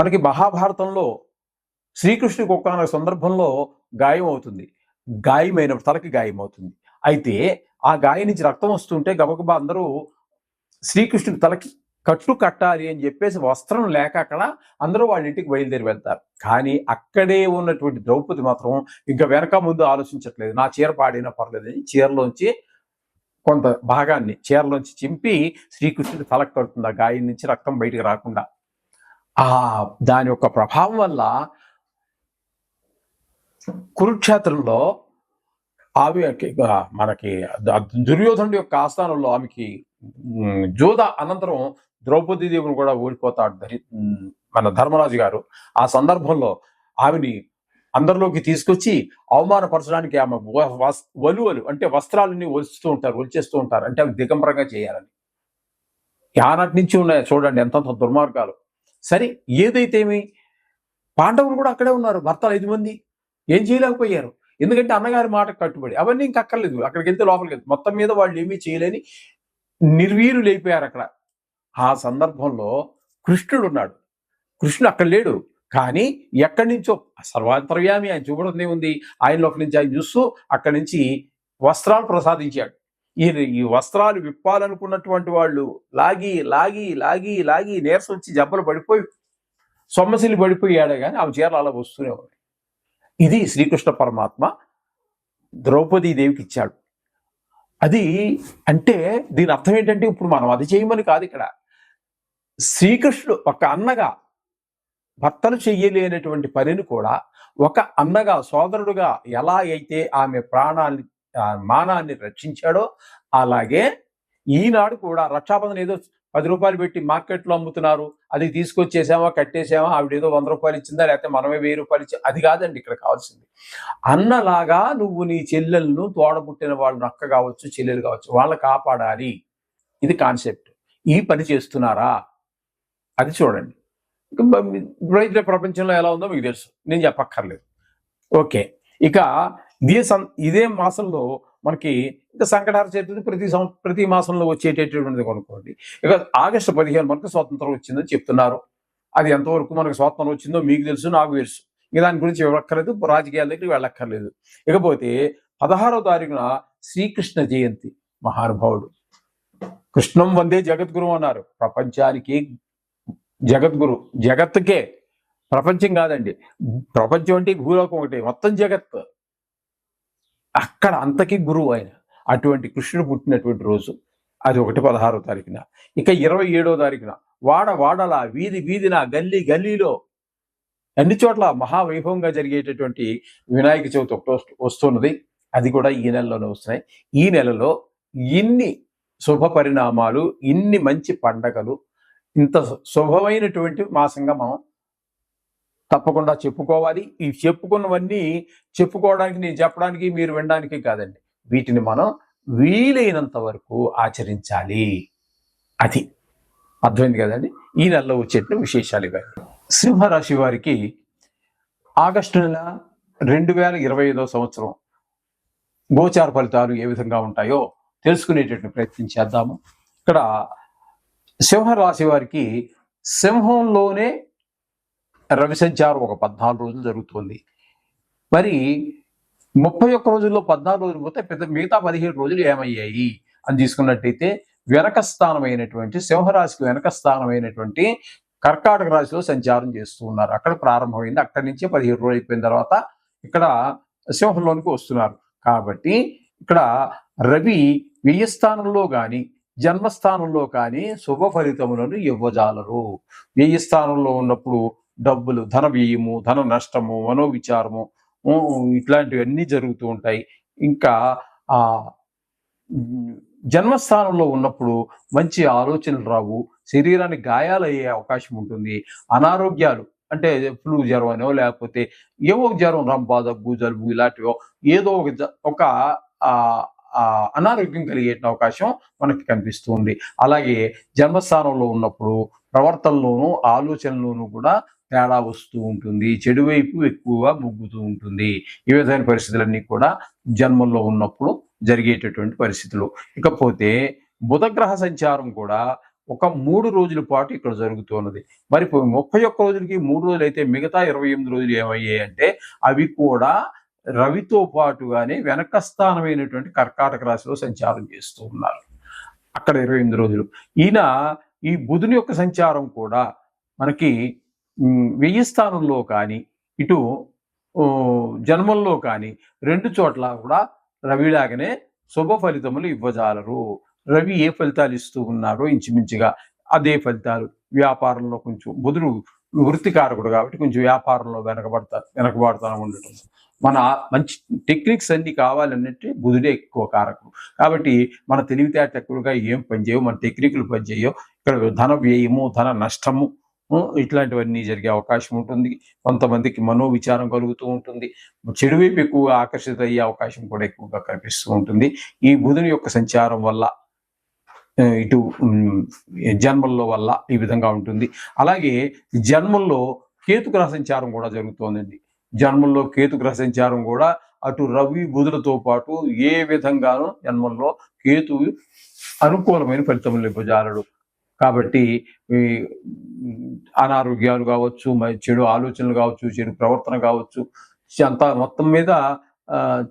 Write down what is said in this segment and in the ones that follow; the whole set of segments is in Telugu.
మనకి మహాభారతంలో శ్రీకృష్ణుడికి కుక్కన సందర్భంలో గాయం అవుతుంది. గాయమైన తలకి గాయం అవుతుంది. అయితే ఆ గాయం నుంచి రక్తం వస్తుంటే గబగబా అందరూ శ్రీకృష్ణుడి తలకి కట్టు కట్టాలి అని చెప్పేసి వస్త్రం లేక అక్కడ అందరూ వాళ్ళ ఇంటికి బయలుదేరి వెళ్తారు. కానీ అక్కడే ఉన్నటువంటి ద్రౌపది మాత్రం ఇంకా వెనక ముందు ఆలోచించట్లేదు. నా చీర పాడైనా పర్లేదని చీరలోంచి కొంత భాగాన్ని చీరలోంచి చింపి శ్రీకృష్ణుడి తలకు కడుతుంది. ఆ గాయం నుంచి రక్తం బయటికి రాకుండా. ఆ దాని యొక్క ప్రభావం వల్ల కురుక్షేత్రంలో ఆమె మనకి దుర్యోధనుడి యొక్క ఆస్థానంలో ఆమెకి ఉమ్, జోధ అనంతరం ద్రౌపది దేవుని కూడా ఓడిపోతాడు మన ధర్మరాజు గారు. ఆ సందర్భంలో ఆమెని అందరిలోకి తీసుకొచ్చి అవమానపరచడానికి ఆమె వ- వలువలు అంటే వస్త్రాలని ఒలుస్తూ ఉంటారు ఒలిచేస్తూ ఉంటారు. అంటే అవి దిగంబరంగా చేయాలని. ఆనాటి నుంచి ఉన్నాయి చూడండి ఎంతంత దుర్మార్గాలు. సరే ఏదైతేమి పాండవులు కూడా అక్కడే ఉన్నారు భర్తలు ఐదు మంది. ఏం చేయలేకపోయారు. ఎందుకంటే అన్నగారి మాట కట్టుబడి అవన్నీ ఇంక అక్కర్లేదు. అక్కడికి వెళ్తే లోపలికి వెళ్తే మొత్తం మీద వాళ్ళు ఏమీ చేయలేని నిర్వీరులు అయిపోయారు అక్కడ. ఆ సందర్భంలో కృష్ణుడు ఉన్నాడు. కృష్ణుడు అక్కడ లేడు. కానీ ఎక్కడి నుంచో సర్వాంతర్యామి ఆయన చూపడం ఉంది ఆయనలోకి నుంచి ఆయన చూస్తూ అక్కడి నుంచి వస్త్రాలు ప్రసాదించాడు. ఈ ఈ వస్త్రాలు విప్పాలనుకున్నటువంటి వాళ్ళు లాగి లాగి లాగి లాగి నీరసం వచ్చి జబ్బలు పడిపోయి సొమ్మసిల్లి పడిపోయాడు కానీ ఆమె చీరలు అలా వస్తూనే ఉన్నాయి. ఇది శ్రీకృష్ణ పరమాత్మ ద్రౌపదీ దేవికి ఇచ్చాడు. అది అంటే దీని అర్థం ఏంటంటే ఇప్పుడు మనం అది చేయమని కాదు ఇక్కడ. శ్రీకృష్ణుడు ఒక అన్నగా భర్తలు చెయ్యలేనటువంటి పనిని కూడా ఒక అన్నగా సోదరుడుగా ఎలా అయితే ఆమె ప్రాణాన్ని మానాన్ని రక్షించాడో అలాగే ఈనాడు కూడా రక్షాబంధన ఏదో పది రూపాయలు పెట్టి మార్కెట్లో అమ్ముతున్నారు అది తీసుకొచ్చేసామా కట్టేసామా ఆవిడ ఏదో వంద రూపాయలు ఇచ్చిందా లేకపోతే మనమే వెయ్యి రూపాయలు ఇచ్చి అది కాదండి ఇక్కడ కావాల్సింది. అన్నలాగా నువ్వు నీ చెల్లెలను తోడబుట్టిన వాళ్ళు అక్క కావచ్చు చెల్లెలు కావచ్చు వాళ్ళని కాపాడాలి. ఇది కాన్సెప్ట్. ఈ పని చేస్తున్నారా? అది చూడండి. ఇప్పుడైతే ప్రపంచంలో ఎలా ఉందో మీకు తెలుసు. నేను చెప్పక్కర్లేదు. ఓకే. ఇక ఇదే సం ఇదే మాసంలో మనకి ఇంకా సంకటార చతుర్థి ప్రతి సం ప్రతి మాసంలో వచ్చేటటువంటిది కొనుక్కోండి. ఇక ఆగస్టు పదిహేను మనకు స్వాతంత్రం వచ్చిందని చెప్తున్నారు. అది ఎంతవరకు మనకు స్వాతంత్రం వచ్చిందో మీకు తెలుసు నాకు తెలుసు. ఇక దాని గురించి వెళ్ళక్కర్లేదు రాజకీయాల దగ్గరికి వెళ్ళక్కర్లేదు. ఇకపోతే పదహారో తారీఖున శ్రీకృష్ణ జయంతి మహానుభావుడు. కృష్ణం వందే జగద్గురు అన్నారు. ప్రపంచానికి జగద్గురు జగత్తుకే. ప్రపంచం కాదండి. ప్రపంచం అంటే భూలోకం ఒకటి. మొత్తం జగత్. అక్కడ అంతకి గురువు ఆయన. అటువంటి కృష్ణుడు పుట్టినటువంటి రోజు. అది ఒకటి పదహారో తారీఖున. ఇక ఇరవై ఏడో తారీఖున. వాడ వాడల వీధి వీధిన గల్లీ గల్లీలో అన్ని చోట్ల మహావైభవంగా జరిగేటటువంటి వినాయక చవితి ఒకటి వస్తున్నది. అది కూడా ఈ నెలలోనే వస్తున్నాయి. ఈ నెలలో ఇన్ని శుభ పరిణామాలు ఇన్ని మంచి పండగలు ఇంత శుభమైనటువంటి మాసంగా మనం తప్పకుండా చెప్పుకోవాలి. ఈ చెప్పుకున్నవన్నీ చెప్పుకోవడానికి నేను చెప్పడానికి మీరు వినడానికి కాదండి. వీటిని మనం వీలైనంత వరకు ఆచరించాలి. అది అర్థమైంది కదండి? ఈ నెలలో వచ్చేట విశేషాలు ఇవ్వాలి సింహరాశి వారికి ఆగస్టు నెల రెండు వేల ఇరవై ఐదో సంవత్సరం గోచార ఫలితాలు ఏ విధంగా ఉంటాయో తెలుసుకునేటటువంటి ప్రయత్నం చేద్దాము. ఇక్కడ సింహరాశి వారికి సింహంలోనే రవి సంచారం ఒక పద్నాలుగు రోజులు జరుగుతుంది. మరి ముప్పై ఒక్క రోజుల్లో పద్నాలుగు రోజులు పోతే పెద్ద మిగతా పదిహేడు రోజులు ఏమయ్యాయి? అని తీసుకున్నట్టయితే వెనక స్థానమైనటువంటి సింహరాశికి వెనక స్థానమైనటువంటి కర్కాటక రాశిలో సంచారం చేస్తూ ఉన్నారు. అక్కడ ప్రారంభమైంది. అక్కడి నుంచే పదిహేడు రోజులు అయిపోయిన తర్వాత ఇక్కడ సింహంలోనికి వస్తున్నారు. కాబట్టి ఇక్కడ రవి వ్యయ స్థానంలో కానీ జన్మస్థానంలో కానీ శుభ ఫలితములను ఇవ్వజాలరు. వ్యయ స్థానంలో ఉన్నప్పుడు డబ్బులు ధన వ్యయము ధన నష్టము మనోవిచారము ఇట్లాంటివన్నీ జరుగుతూ ఉంటాయి. ఇంకా ఆ జన్మస్థానంలో ఉన్నప్పుడు మంచి ఆలోచనలు రావు. శరీరానికి గాయాలు అయ్యే అవకాశం ఉంటుంది. అనారోగ్యాలు అంటే ఫ్లూ జ్వరం అనో లేకపోతే ఏవో జ్వరం రంప దగ్గు జలుబు ఇలాంటివో ఏదో ఒక జ- ఒక అనారోగ్యం కలిగే అవకాశం మనకి కనిపిస్తుంది అలాగే జన్మస్థానంలో ఉన్నప్పుడు ప్రవర్తనలోనూ ఆలోచనలోనూ కూడా తేడా వస్తూ ఉంటుంది. చెడు వైపు ఎక్కువగా మొగ్గుతూ ఉంటుంది. ఈ విధమైన పరిస్థితులన్నీ కూడా జన్మల్లో ఉన్నప్పుడు జరిగేటటువంటి పరిస్థితులు. ఇకపోతే బుధగ్రహ సంచారం కూడా ఒక మూడు రోజుల పాటు ఇక్కడ జరుగుతున్నది మరి ముప్పై ఒక్క రోజులకి మూడు రోజులు అయితే మిగతా ఇరవై ఎనిమిది రోజులు ఏమయ్యాయి అంటే అవి కూడా రవితో పాటుగానే వెనక స్థానమైనటువంటి కర్కాటక రాశిలో సంచారం చేస్తూ ఉన్నారు. అక్కడ ఇరవై ఎనిమిది రోజులు. ఈయన ఈ బుధుని యొక్క సంచారం కూడా మనకి వెయ్యి స్థానంలో కానీ ఇటు జన్మంలో జన్మల్లో కానీ రెండు చోట్ల కూడా రవిలాగనే శుభ ఫలితములు ఇవ్వజాలరు. రవి ఏ ఫలితాలు ఇస్తూ ఉన్నారో ఇంచుమించుగా అదే ఫలితాలు. వ్యాపారంలో కొంచెం బుధుడు వృత్తికారకుడు కాబట్టి కొంచెం వ్యాపారంలో వెనకబడతా వెనకబడతా ఉండటం. మన మంచి టెక్నిక్స్ అన్ని కావాలన్నట్టే బుధుడే ఎక్కువ కారకుడు. కాబట్టి మన తెలివితేట ఎక్కువగా ఏం పనిచేయవు మన టెక్నిక్లు పనిచేయవు. ఇక్కడ ధన వ్యయము ధన నష్టము ఇట్లాంటివన్నీ జరిగే అవకాశం ఉంటుంది. కొంతమందికి మనోవిచారం కలుగుతూ ఉంటుంది. చెడు వైపు ఎక్కువగా ఆకర్షిత అయ్యే అవకాశం కూడా ఎక్కువగా కనిపిస్తూ ఉంటుంది. ఈ బుధుని యొక్క సంచారం వల్ల ఇటు జన్మల్లో వల్ల ఈ విధంగా ఉంటుంది. అలాగే జన్మల్లో కేతుగ్రహ సంచారం కూడా జరుగుతోందండి. జన్మల్లో కేతుగ్రహ సంచారం కూడా అటు రవి బుధులతో పాటు ఏ విధంగానూ జన్మల్లో కేతు అనుకూలమైన ఫలితములు ఇవ్వజాలడు కాబట్టి ఈ అనారోగ్యాలు కావచ్చు మరి చెడు ఆలోచనలు కావచ్చు చెడు ప్రవర్తన కావచ్చు అంతా మొత్తం మీద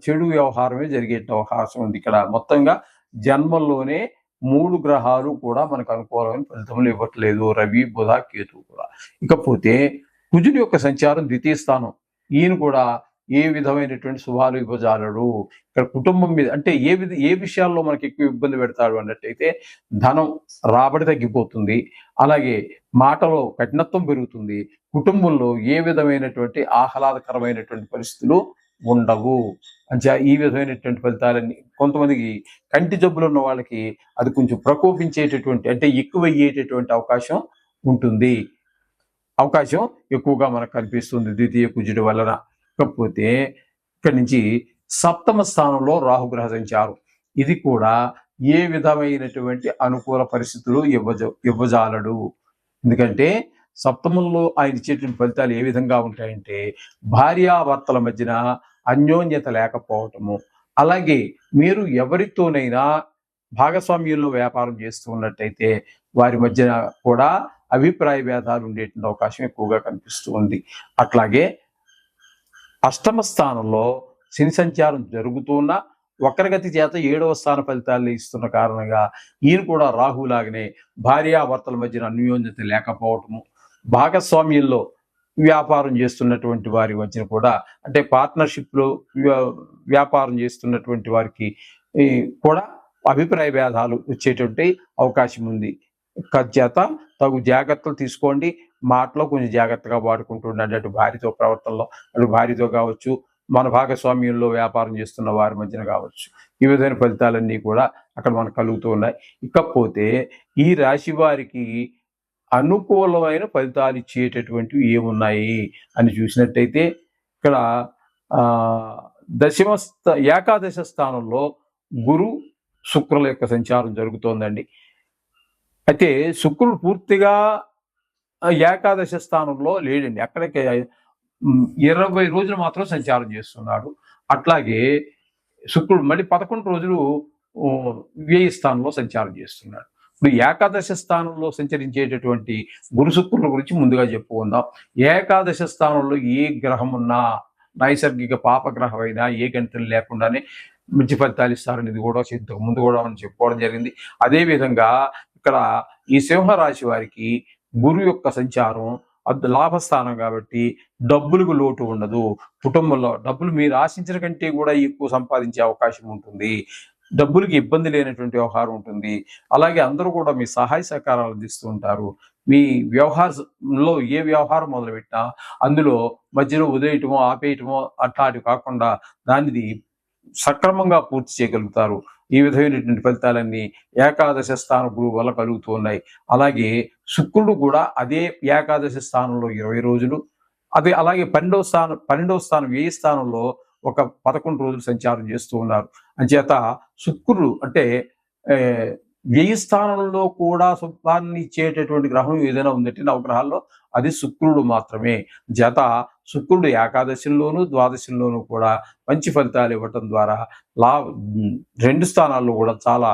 చెడు వ్యవహారమే జరిగే అవకాశం ఉంది. ఇక్కడ మొత్తంగా జన్మల్లోనే మూడు గ్రహాలు కూడా మనకు అనుకూలమైన ఫలితములు ఇవ్వట్లేదు. రవి బుధ కేతు కూడా. ఇకపోతే కుజుని యొక్క సంచారం ద్వితీయ స్థానం. ఈయన కూడా ఏ విధమైనటువంటి శుభాలు ఇవ్వజాలడు ఇక్కడ కుటుంబం మీద అంటే ఏ విధ ఏ విషయాల్లో మనకి ఎక్కువ ఇబ్బంది పెడతాడు అన్నట్టయితే ధనం రాబడి తగ్గిపోతుంది. అలాగే మాటలో కఠినత్వం పెరుగుతుంది. కుటుంబంలో ఏ విధమైనటువంటి ఆహ్లాదకరమైనటువంటి పరిస్థితులు ఉండవు. అంటే ఈ విధమైనటువంటి ఫలితాలన్నీ కొంతమందికి కంటి జబ్బులు ఉన్న వాళ్ళకి అది కొంచెం ప్రకోపించేటటువంటి అంటే ఎక్కువ అయ్యేటటువంటి అవకాశం ఉంటుంది. అవకాశం ఎక్కువగా మనకు కనిపిస్తుంది ద్వితీయ కుజుడి వలన. కాకపోతే ఇక్కడి నుంచి సప్తమ స్థానంలో రాహుగ్రహ సంచారం ఇది కూడా ఏ విధమైనటువంటి అనుకూల పరిస్థితులు ఇవ్వజ ఇవ్వజాలడు. ఎందుకంటే సప్తమంలో ఆయన ఇచ్చేటువంటి ఫలితాలు ఏ విధంగా ఉంటాయంటే భార్యాభర్తల మధ్యన అన్యోన్యత లేకపోవటము. అలాగే మీరు ఎవరితోనైనా భాగస్వామ్యంలో వ్యాపారం చేస్తూ ఉన్నట్టయితే వారి మధ్యన కూడా అభిప్రాయ భేదాలు ఉండేటువంటి అవకాశం ఎక్కువగా కనిపిస్తూ ఉంది. అట్లాగే అష్టమ స్థానంలో శని సంచారం జరుగుతున్న వక్రగతి చేత ఏడవ స్థాన ఫలితాలు ఇస్తున్న కారణంగా ఈయన కూడా రాహులాగనే భార్యాభర్తల మధ్యన అన్యోన్యత లేకపోవటము. భాగస్వామ్యంలో వ్యాపారం చేస్తున్నటువంటి వారి మధ్యన కూడా అంటే పార్ట్నర్షిప్లో వ్యా- వ్యాపారం చేస్తున్నటువంటి వారికి కూడా అభిప్రాయ భేదాలు వచ్చేటువంటి అవకాశం ఉంది చేత తగు జాగ్రత్తలు తీసుకోండి. మాటలో కొంచెం జాగ్రత్తగా వాడుకుంటుండండి అటు భార్యతో ప్రవర్తనలో అటు భార్యతో కావచ్చు మన భాగస్వామ్యంలో వ్యాపారం చేస్తున్న వారి మధ్యన కావచ్చు. ఈ విధమైన ఫలితాలన్నీ కూడా అక్కడ మనకు కలుగుతూ ఉన్నాయి. ఇకపోతే ఈ రాశి వారికి అనుకూలమైన ఫలితాలు ఇచ్చేటటువంటివి ఏమున్నాయి అని చూసినట్టయితే ఇక్కడ దశమ ఏకాదశ స్థానంలో గురు శుక్రుల యొక్క సంచారం జరుగుతోందండి. అయితే శుక్రుడు పూర్తిగా ఏకాదశ స్థానంలో లేడండి. అక్కడికి ఇరవై రోజులు మాత్రం సంచారం చేస్తున్నాడు. అట్లాగే శుక్రుడు మళ్ళీ పదకొండు రోజులు వ్యయ స్థానంలో సంచారం చేస్తున్నాడు. ఇప్పుడు ఏకాదశ స్థానంలో సంచరించేటటువంటి గురు శుక్రుల గురించి ముందుగా చెప్పుకుందాం. ఏకాదశ స్థానంలో ఏ గ్రహం ఉన్నా నైసర్గిక పాపగ్రహమైనా అయినా ఏ గణితం లేకుండానే మంచి ఫలితాలు ఇస్తారనేది కూడా ఇంతకు ముందు కూడా మనం చెప్పుకోవడం జరిగింది. అదేవిధంగా ఇక్కడ ఈ సింహరాశి వారికి గురు యొక్క సంచారం లాభస్థానం కాబట్టి డబ్బులకు లోటు ఉండదు. కుటుంబంలో డబ్బులు మీరు ఆశించిన కంటే కూడా ఎక్కువ సంపాదించే అవకాశం ఉంటుంది. డబ్బులకి ఇబ్బంది లేనటువంటి వ్యవహారం ఉంటుంది. అలాగే అందరూ కూడా మీ సహాయ సహకారాలు అందిస్తూ ఉంటారు. మీ వ్యవహారంలో ఏ వ్యవహారం మొదలుపెట్టినా అందులో మధ్యలో ఉదయటమో ఆపేయటమో అట్లాంటివి కాకుండా దానిది సక్రమంగా పూర్తి చేయగలుగుతారు. ఈ విధమైనటువంటి ఫలితాలన్నీ ఏకాదశ స్థాన గురువు వల్ల కలుగుతూ ఉన్నాయి. అలాగే శుక్రుడు కూడా అదే ఏకాదశి స్థానంలో ఇరవై రోజులు అదే అలాగే పన్నెండవ స్థానం పన్నెండవ స్థానం ఏ స్థానంలో ఒక పదకొండు రోజులు సంచారం చేస్తూ ఉన్నారు. అంచేత శుక్రుడు అంటే వేయి వ్యయ స్థానంలో కూడా శుభాన్ని ఇచ్చేటటువంటి గ్రహం ఏదైనా ఉందంటే నవగ్రహాల్లో అది శుక్రుడు మాత్రమే. జత శుక్రుడు ఏకాదశిలోను ద్వాదశిలోనూ కూడా మంచి ఫలితాలు ఇవ్వటం ద్వారా లా రెండు స్థానాల్లో కూడా చాలా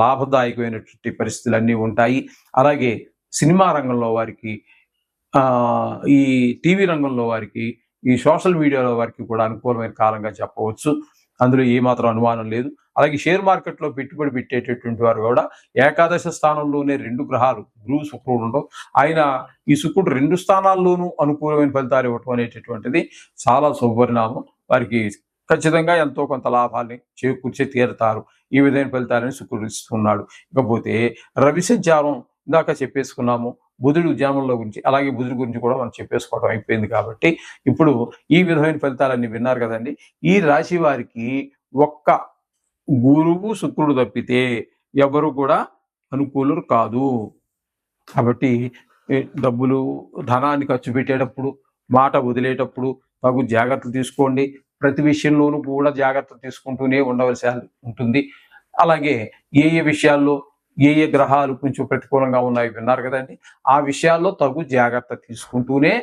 లాభదాయకమైనటువంటి పరిస్థితులు అన్నీ ఉంటాయి. అలాగే సినిమా రంగంలో వారికి ఈ టీవీ రంగంలో వారికి ఈ సోషల్ మీడియాలో వారికి కూడా అనుకూలమైన కాలంగా చెప్పవచ్చు. అందులో ఏమాత్రం అనుమానం లేదు. అలాగే షేర్ మార్కెట్లో పెట్టుబడి పెట్టేటటువంటి వారు కూడా ఏకాదశ స్థానంలోనే రెండు గ్రహాలు గురువు శుక్రుడు ఉండవు ఆయన ఈ శుక్రుడు రెండు స్థానాల్లోనూ అనుకూలమైన ఫలితాలు ఇవ్వటం అనేటటువంటిది చాలా శుభపరిణామం వారికి ఖచ్చితంగా ఎంతో కొంత లాభాల్ని చేకూర్చి తీరుతారు. ఈ విధమైన ఫలితాలని శుక్రుడు ఇస్తున్నాడు. ఇకపోతే రవి సంచారం ఇందాక చెప్పేసుకున్నాము బుధుడు ఉద్యమంలో గురించి అలాగే బుధుడి గురించి కూడా మనం చెప్పేసుకోవడం అయిపోయింది కాబట్టి ఇప్పుడు ఈ విధమైన ఫలితాలన్నీ విన్నారు కదండి. ఈ రాశి వారికి ఒక్క గురువు శుక్రుడు తప్పితే ఎవరు కూడా అనుకూలురు కాదు. కాబట్టి డబ్బులు ధనాన్ని ఖర్చు పెట్టేటప్పుడు మాట వదిలేటప్పుడు తగు జాగ్రత్తలు తీసుకోండి. ప్రతి విషయంలోనూ కూడా జాగ్రత్త తీసుకుంటూనే ఉండవలసి ఉంటుంది. అలాగే ఏ ఏ విషయాల్లో ఏ ఏ గ్రహాలు కొంచెం ప్రతికూలంగా ఉన్నాయి విన్నారు కదండి. ఆ విషయాల్లో తగు జాగ్రత్త తీసుకుంటూనే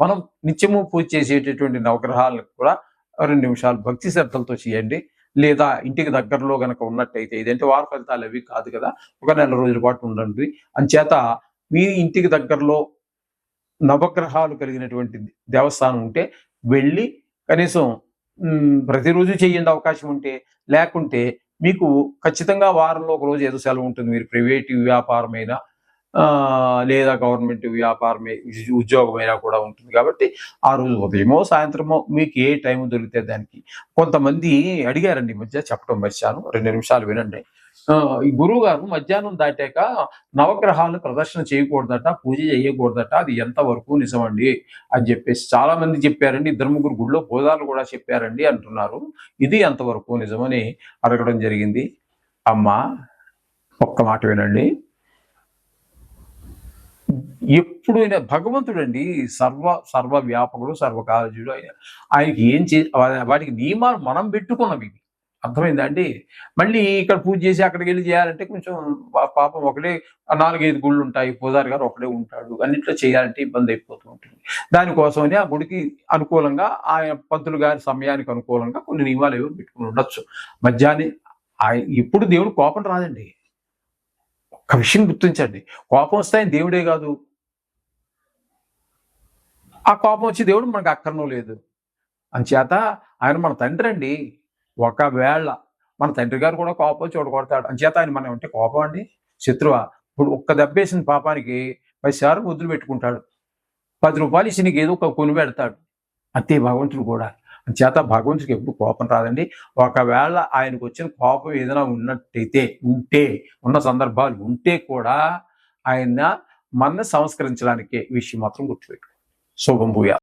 మనం నిత్యము పూజ చేసేటటువంటి నవగ్రహాలను కూడా రెండు నిమిషాలు భక్తి శ్రద్ధలతో చేయండి. లేదా ఇంటికి దగ్గరలో గనక ఉన్నట్టయితే ఇదంటే వార ఫలితాలు అవి కాదు కదా. ఒక నెల రోజుల పాటు ఉండండి. అంచేత మీ ఇంటికి దగ్గరలో నవగ్రహాలు కలిగినటువంటి దేవస్థానం ఉంటే వెళ్ళి కనీసం ప్రతిరోజు చేయండి అవకాశం ఉంటే లేకుంటే మీకు ఖచ్చితంగా వారంలో ఒక రోజు ఏదో సెలవు ఉంటుంది. మీరు ప్రైవేట్ వ్యాపారమైనా లేదా గవర్నమెంట్ వ్యాపారమే ఉద్యోగమైనా కూడా ఉంటుంది కాబట్టి ఆ రోజు ఉదయమో సాయంత్రమో మీకు ఏ టైం దొరికితే దానికి కొంతమంది అడిగారండి మధ్య చెప్పడం మర్చాను. రెండు నిమిషాలు వినండి. ఈ గురువు గారు మధ్యాహ్నం దాటాక నవగ్రహాలను ప్రదర్శన చేయకూడదట పూజ చేయకూడదట అది ఎంతవరకు నిజమండి అని చెప్పేసి చాలా మంది చెప్పారండి. ఇద్దరు ముగ్గురు గుళ్ళో బోధాలు కూడా చెప్పారండి అంటున్నారు. ఇది ఎంతవరకు నిజమని అడగడం జరిగింది. అమ్మా ఒక్క మాట వినండి. ఎప్పుడైనా భగవంతుడు అండి సర్వ సర్వ వ్యాపకుడు సర్వకాలజుడు ఆయన ఆయనకి ఏం చే వాటికి నియమాలు మనం పెట్టుకున్నవి ఇవి అర్థమైందా అండి? మళ్ళీ ఇక్కడ పూజ చేసి అక్కడికి వెళ్ళి చేయాలంటే కొంచెం పాపం ఒకటే నాలుగైదు గుళ్ళు ఉంటాయి పూజారి గారు ఒకడే ఉంటాడు అన్నిట్లో చేయాలంటే ఇబ్బంది అయిపోతూ ఉంటుంది. దానికోసమని ఆ గుడికి అనుకూలంగా ఆయన పంతులు గారి సమయానికి అనుకూలంగా కొన్ని నియమాలు ఏవో పెట్టుకుని ఉండొచ్చు. మధ్యాహ్నం ఇప్పుడు దేవుడు కోపం రాదండి. ఒక విషయం గుర్తించండి. కోపం వస్తే ఆయన దేవుడే కాదు. ఆ కోపం వచ్చి దేవుడు మనకు అక్కర్నో లేదు. అంచేత ఆయన మన తండ్రి అండి ఒకవేళ మన తండ్రి గారు కూడా కోపం చూడగొడతాడు. ఒకడు చేత అంచేత ఆయన మనం అంటే కోపం అండి? శత్రువ? ఇప్పుడు ఒక్క దెబ్బేసిన పాపానికి పది సార్లు ముద్దులు పెట్టుకుంటాడు. పది రూపాయలు ఇచ్చి నీకు ఏదో ఒక కొని పెడతాడు. అంతే భగవంతుడు కూడా. చేత భగవంతుడికి ఎప్పుడు కోపం రాదండి. ఒకవేళ ఆయనకు వచ్చిన కోపం ఏదైనా ఉన్నట్టయితే ఉంటే ఉన్న సందర్భాలు ఉంటే కూడా ఆయన మన సంస్కరించడానికి విషయం మాత్రం గుర్తుపెట్టు శుభం భూయా.